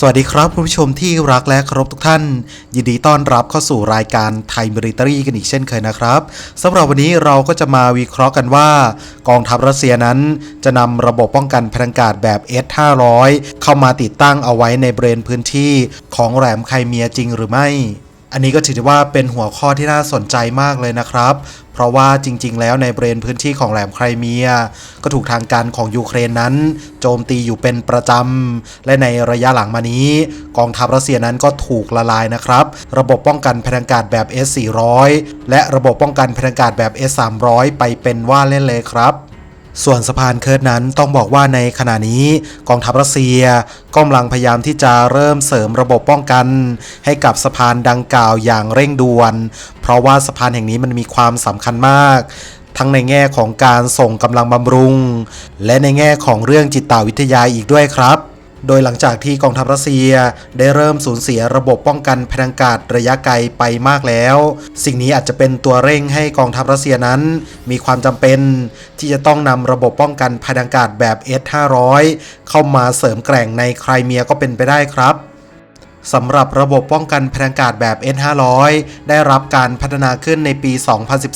สวัสดีครับคุณผู้ชมที่รักและเคารพทุกท่าน ยินดีต้อนรับเข้าสู่รายการไทยมิลิเตอรี่กันอีกเช่นเคยนะครับสำหรับวันนี้เราก็จะมาวิเคราะห์กันว่า กองทัพรัสเซียนั้นจะนำระบบป้องกันพลังกาศแบบ S500 เข้ามาติดตั้งเอาไว้ในบริเวณพื้นที่ของแหลมไครเมียจริงหรือไม่ อันนี้ก็ถือว่าเป็นหัวข้อที่น่าสนใจมากเลยนะครับ เพราะว่าจริง ๆ แล้วในบริเวณพื้นที่ของแหลมไครเมีย ก็ถูกทางการของยูเครนนั้น โจมตีอยู่เป็นประจำ และในระยะหลังมานี้ กองทัพรัสเซียนั้นก็ถูกละลายนะครับ ระบบป้องกันพลังกาศแบบ S400 และระบบป้องกันพลังกาศแบบ S300 ไปเป็นว่าเล่นเลยครับ ส่วนสะพานเคิร์ดนั้นต้องบอกว่าในขณะนี้กองทัพรัสเซียกำลังพยายามที่จะเริ่มเสริมระบบป้องกัน ให้กับสะพานดังกล่าวอย่างเร่งด่วน เพราะว่าสะพานแห่งนี้มันมีความสำคัญมาก ทั้งในแง่ของการส่งกำลังบำรุง และในแง่ของเรื่องจิตวิทยาอีกด้วยครับ โดยหลังจากที่กองทัพรัสเซียได้เริ่มสูญเสียระบบป้องกันพลังกาศระยะไกลไปมากแล้ว สิ่งนี้อาจจะเป็นตัวเร่งให้กองทัพรัสเซียนั้น มีความจำเป็นที่จะต้องนำระบบป้องกันพลังกาศแบบ S500 เข้ามาเสริมแกร่งในไครเมียก็เป็นไปได้ครับ สำหรับระบบป้องกันพลังกาศแบบ S500 ได้รับการพัฒนาขึ้นในปี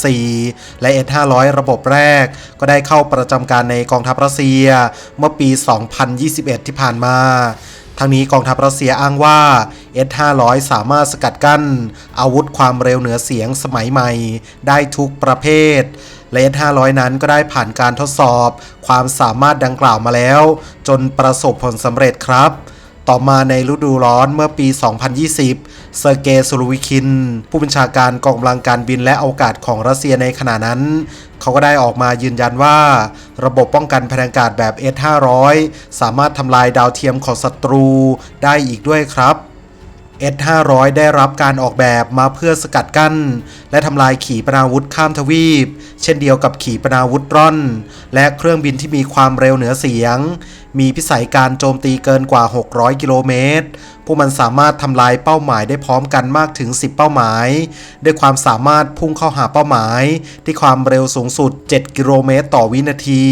2014 และ S500 ระบบแรก ก็ได้เข้าประจำการในกองทัพรัสเซีย เมื่อปี 2021 ที่ผ่านมาทั้งนี้กองทัพรัสเซียอ้างว่า S500 สามารถสกัดกั้น อาวุธความเร็วเหนือเสียงสมัยใหม่ ได้ทุกประเภทและ S500 นั้นก็ได้ผ่านการทดสอบ ความสามารถดังกล่าวมาแล้ว จนประสบผลสำเร็จครับ ต่อมาในฤดูร้อนเมื่อปี 2020 เซอร์เกย์ซูลูวิคิน ผู้บัญชาการกองกำลังการบินและอวกาศของรัสเซียในขณะนั้น เขาก็ได้ออกมายืนยันว่า ระบบป้องกันพลังกาศแบบ S500 สามารถทำลายดาวเทียมของศัตรูได้อีกด้วยครับ S500 ได้รับการออกแบบมาเพื่อสกัดกั้น และทำลายขีปนาวุธข้ามทวีป เช่นเดียวกับขีปนาวุธร่อน และเครื่องบินที่มีความเร็วเหนือเสียง มีพิสัยการโจมตีเกินกว่า 600 กิโลเมตร พวกมันสามารถทำลายเป้าหมายได้พร้อมกันมากถึง 10 เป้าหมาย ด้วยความสามารถพุ่งเข้าหาเป้าหมาย ที่ความเร็วสูงสุด 7 กิโลเมตรต่อวินาที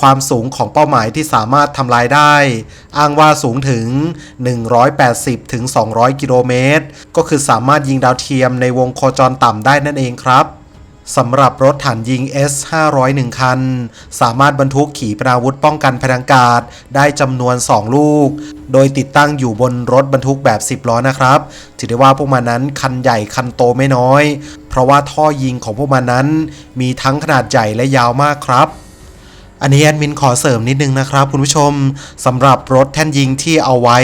ความสูงของเป้าหมายที่สามารถทำลายได้ อ้างว่าสูงถึง 180ถึง200 กิโลเมตร ก็คือสามารถยิงดาวเทียมในวงโคจรต่ำได้นั่นเองครับ สำหรับรถฐานยิง S501 คัน สามารถบรรทุกขีปนาวุธป้องกันพลังกาศได้จำนวน 2 ลูก โดยติดตั้งอยู่บนรถบรรทุกแบบ 10 ล้อนะครับ ถือได้ว่าพวกมันนั้นคันใหญ่คันโตไม่น้อย เพราะว่าท่อยิงของพวกมันนั้น มีทั้งขนาดใหญ่และยาวมากครับ อันนี้แอดมินขอเสริมนิดนึงนะครับคุณผู้ชมสำหรับรถแท่นยิงที่เอาไว้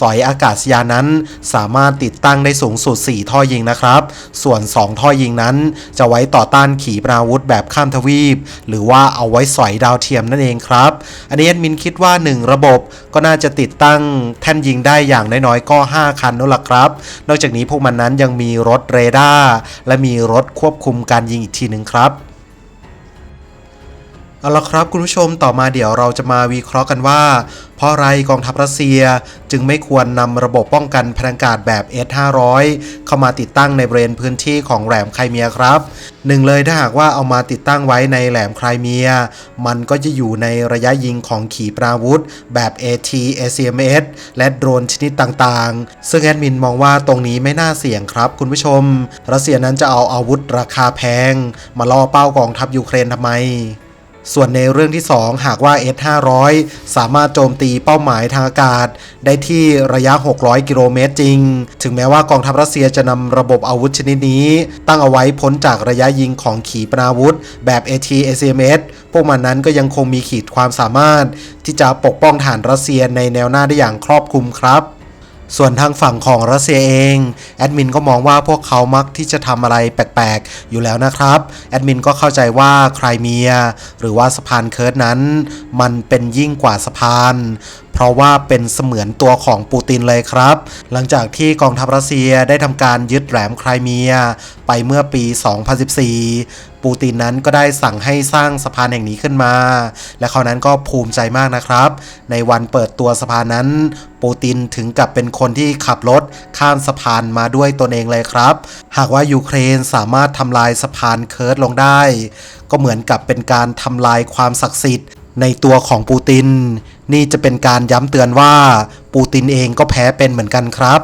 สอยอากาศยานนั้น สามารถติดตั้งได้สูงสุด 4 ท่อยิงนะครับ ส่วน 2 ท่อยิงนั้น จะไว้ต่อต้านขีปนาวุธแบบข้ามทวีป หรือว่าเอาไว้สอยดาวเทียมนั่นเองครับ อันนี้แอดมินคิดว่า 1 ระบบก็น่าจะติดตั้งแท่นยิงได้อย่างน้อยๆก็ 5 คันนั่นแหละครับ นอกจากนี้พวกมันนั้นยังมีรถเรดาร์และมีรถควบคุมการยิงอีกทีหนึ่งครับ เอาละครับคุณผู้ชมต่อมาเดี๋ยวเราจะมาวิเคราะห์กันว่า เพราะอะไรกองทัพรัสเซียจึงไม่ควรนำระบบป้องกันพลังกาศแบบ S500 เข้ามาติดตั้งในบริเวณพื้นที่ของแหลมไครเมียครับหนึ่งเลยถ้าหากว่าเอามาติดตั้งไว้ในแหลมไครเมีย มันก็จะอยู่ในระยะยิงของขีปนาวุธ แบบ AT ACMS และโดรนชนิดต่างๆ ซึ่งแอดมินมองว่าตรงนี้ไม่น่าเสี่ยงครับคุณผู้ชม รัสเซียนั้นจะเอาอาวุธราคาแพง มาล่อเป้ากองทัพยูเครนทำไม ส่วนในเรื่องที่ 2 หากว่า S500 สามารถโจมตีเป้าหมายทางอากาศ ได้ที่ระยะ 600 กิโลเมตรจริง ถึงแม้ว่ากองทัพรัสเซียจะนำระบบอาวุธชนิดนี้ ตั้งเอาไว้พ้นจากระยะยิงของขีปนาวุธ แบบ AT ACMS พวกมันนั้นก็ยังคงมีขีดความสามารถ ที่จะปกป้องฐานรัสเซียในแนวหน้าได้อย่างครอบคลุมครับ ส่วนทางฝั่งของรัสเซียเอง แอดมินก็มองว่าพวกเขามักที่จะทำอะไรแปลกๆ อยู่แล้วนะครับ แอดมินก็เข้าใจว่าไครเมีย หรือว่าสะพานเคิร์ดนั้น มันเป็นยิ่งกว่าสะพานเพราะว่าเป็นเสมือนตัวของปูตินเลยครับ หลังจากที่กองทัพรัสเซียได้ทำการยึดแหลมไครเมีย ไปเมื่อปี 2014ปูตินนั้นก็ได้สั่งให้สร้างสะพานแห่งนี้ขึ้นมา และเขานั้นก็ภูมิใจมากนะครับ ในวันเปิดตัวสะพานนั้น ปูตินถึงกับเป็นคนที่ขับรถข้ามสะพานมาด้วยตนเองเลยครับ หากว่ายูเครนสามารถทำลายสะพานเคิร์ดลงได้ ก็เหมือนกับเป็นการทำลายความศักดิ์สิทธิ์ในตัวของปูติน นี่จะเป็นการย้ำเตือนว่า ปูตินเองก็แพ้เป็นเหมือนกันครับ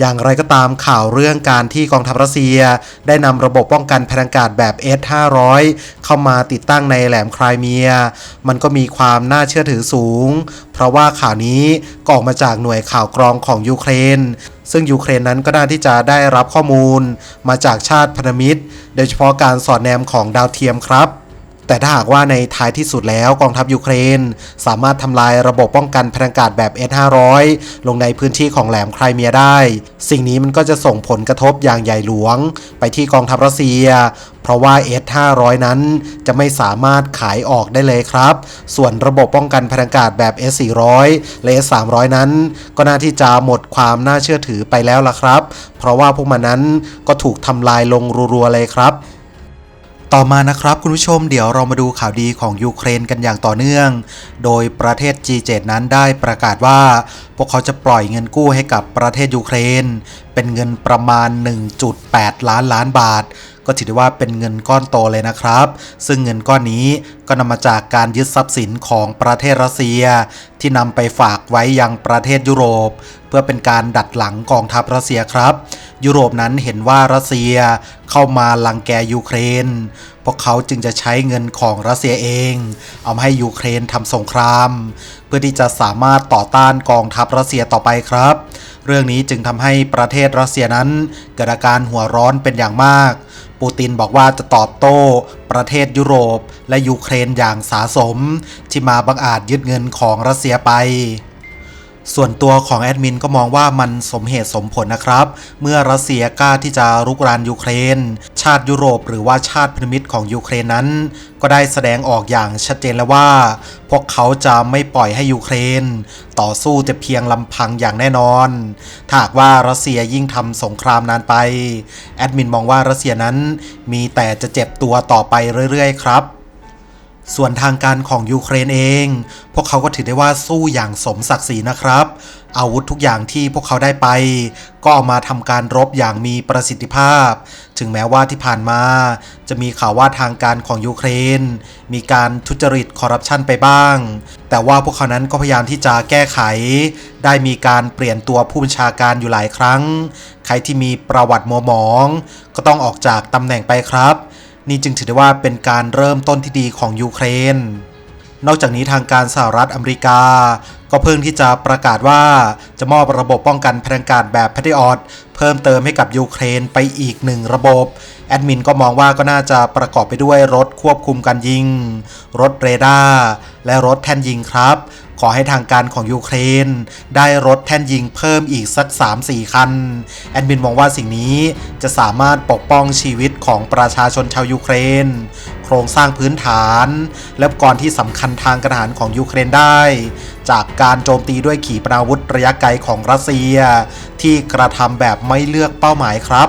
อย่างไรก็ตามข่าวเรื่องการที่กองทัพรัสเซีย ได้นำระบบป้องกันพลังอากาศแบบ S-500 เข้ามาติดตั้งในแหลมไครเมีย มันก็มีความน่าเชื่อถือสูง เพราะว่าข่าวนี้ก็ออกมาจากหน่วยข่าวกรองของยูเครนซึ่งยูเครนนั้นก็น่าที่จะได้รับข้อมูล มาจากชาติพันธมิตร โดยเฉพาะการสอดแนมของดาวเทียมครับ แต่ถ้าหากว่าในท้ายที่สุดแล้วกองทัพยูเครน สามารถทำลายระบบป้องกันพลังอากาศแบบ S-500 ลงในพื้นที่ของแหลมไครเมียได้ สิ่งนี้มันก็จะส่งผลกระทบอย่างใหญ่หลวง ไปที่กองทัพรัสเซีย เพราะว่า S-500 นั้นจะไม่สามารถขายออกได้เลยครับ ส่วนระบบป้องกันพลังอากาศแบบ S-400 และ S-300 นั้น ก็น่าที่จะหมดความน่าเชื่อถือไปแล้วล่ะครับ เพราะว่าพวกมันนั้นก็ถูกทำลายลงรัวๆเลยครับ ต่อมานะครับคุณผู้ชมเดี๋ยวเรามาดูข่าวดีของยูเครนกันอย่างต่อเนื่อง โดยประเทศ G7 นั้นได้ประกาศว่า พวกเขาจะปล่อยเงินกู้ให้กับประเทศยูเครน เป็นเงินประมาณ 1.8 ล้านล้านบาท ก็ถือได้ว่าเป็นเงินก้อนโตเลยนะครับ ซึ่งเงินก้อนนี้ก็นำมาจากการยึดทรัพย์สินของประเทศรัสเซีย ที่นำไปฝากไว้ยังประเทศยุโรป เพื่อเป็นการดัดหลังกองทัพรัสเซียครับ ยุโรปนั้นเห็นว่ารัสเซียเข้ามาลังแกยูเครน พวกเขาจึงจะใช้เงินของรัสเซียเอง เอามาให้ยูเครนทำสงคราม เพื่อที่จะสามารถต่อต้านกองทัพรัสเซียต่อไปครับ เรื่องนี้จึงทำให้ประเทศรัสเซียนั้นเกิดอาการหัวร้อนเป็นอย่างมาก ปูตินบอกว่าจะตอบโต้ประเทศยุโรป และยูเครนอย่างสาสม ที่มาบังอาจยึดเงินของรัสเซียไป ส่วนตัวของแอดมินก็มองว่ามันสมเหตุสมผลนะครับ เมื่อรัสเซียกล้าที่จะรุกรานยูเครน ชาติยุโรปหรือว่าชาติพันธมิตรของยูเครนนั้น ก็ได้แสดงออกอย่างชัดเจนแล้วว่า พวกเขาจะไม่ปล่อยให้ยูเครน ต่อสู้แต่เพียงลำพังอย่างแน่นอนถ้าหากว่ารัสเซียยิ่งทำสงครามนานไป แอดมินมองว่ารัสเซียนั้นมีแต่จะเจ็บตัวต่อไปเรื่อยๆ ครับ ส่วนทางการของยูเครนเอง พวกเขาก็ถือได้ว่าสู้อย่างสมศักดิ์ศรีนะครับ อาวุธทุกอย่างที่พวกเขาได้ไป ก็เอามาทำการรบอย่างมีประสิทธิภาพ ถึงแม้ว่าที่ผ่านมา จะมีข่าวว่าทางการของยูเครน มีการทุจริตคอร์รัปชันไปบ้าง แต่ว่าพวกเขานั้นก็พยายามที่จะแก้ไข ได้มีการเปลี่ยนตัวผู้บัญชาการอยู่หลายครั้ง ใครที่มีประวัติมัวหมอง ก็ต้องออกจากตำแหน่งไปครับ นี่จึงถือได้ว่าเป็นการเริ่มต้นที่ดีของยูเครน นอกจากนี้ทางการสหรัฐอเมริกา ก็เพิ่งที่จะประกาศว่าจะมอบระบบป้องกันพลังกาศแบบแพทริออตเพิ่มเติมให้กับยูเครนไปอีกหนึ่งระบบ แอดมินก็มองว่าก็น่าจะประกอบไปด้วยรถควบคุมการยิง รถเรดาร์และรถแท่นยิงครับ อให้ทางการของยูเครน ได้รถแท่นยิงเพิ่มอีกสัก 3-4 คัน แอดมินมองว่าสิ่งนี้จะสามารถปกป้องชีวิตของประชาชนชาวยูเครน โครงสร้างพื้นฐาน และอุปกรณ์ที่สำคัญทางกรทหารของยูเครนได้ จากการโจมตีด้วยขีปนาวุธระยะไกลของรัสเซีย ที่กระทำแบบไม่เลือกเป้าหมายครับ